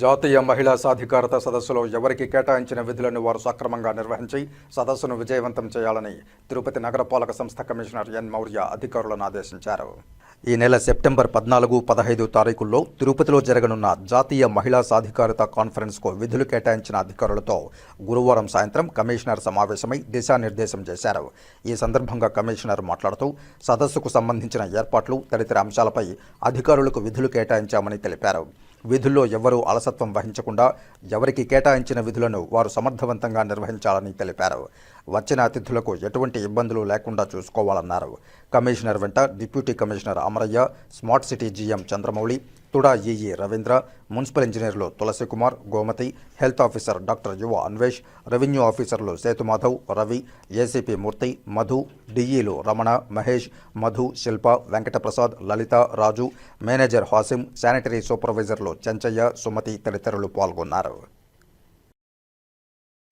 జాతీయ మహిళా సాధికారత సదస్సులో ఎవరికి కేటాయించిన విధులను వారు సక్రమంగా నిర్వహించి సదస్సును విజయవంతం చేయాలని తిరుపతి నగరపాలక సంస్థ కమిషనర్ ఎన్ మౌర్య అధికారులను ఆదేశించారు. ఈ నెల సెప్టెంబర్ పద్నాలుగు పదహైదు తారీఖుల్లో తిరుపతిలో జరగనున్న జాతీయ మహిళా సాధికారత కాన్ఫరెన్స్కు విధులు కేటాయించిన అధికారులతో గురువారం సాయంత్రం కమిషనర్ సమావేశమై దిశానిర్దేశం చేశారు. ఈ సందర్భంగా కమిషనర్ మాట్లాడుతూ సదస్సుకు సంబంధించిన ఏర్పాట్లు తదితర అంశాలపై అధికారులకు విధులు కేటాయించామని తెలిపారు. విధుల్లో ఎవరూ అలసత్వం వహించకుండా ఎవరికి కేటాయించిన విధులను వారు సమర్థవంతంగా నిర్వహించాలని తెలిపారు. వచ్చిన అతిథులకు ఎటువంటి ఇబ్బందులు లేకుండా చూసుకోవాలన్నారు. కమిషనర్ వెంట deputy commissioner Amaraiah smart city GM Chandramouli TUDA EE Ravindra municipal ఇంజనీర్లు Tulasi Kumar Gomathi health officer doctor Yuva Anvesh revenue ఆఫీసర్లు సేతుమాధవ్ రవి ఏసీపీ మూర్తి మధు డిఈలు రమణ మహేష్ మధు శిల్ప వెంకటప్రసాద్ లలిత రాజు మేనేజర్ హాసిం శానిటరీ సూపర్వైజర్లు చెంచయ్య సుమతి తదితరులు పాల్గొన్నారు.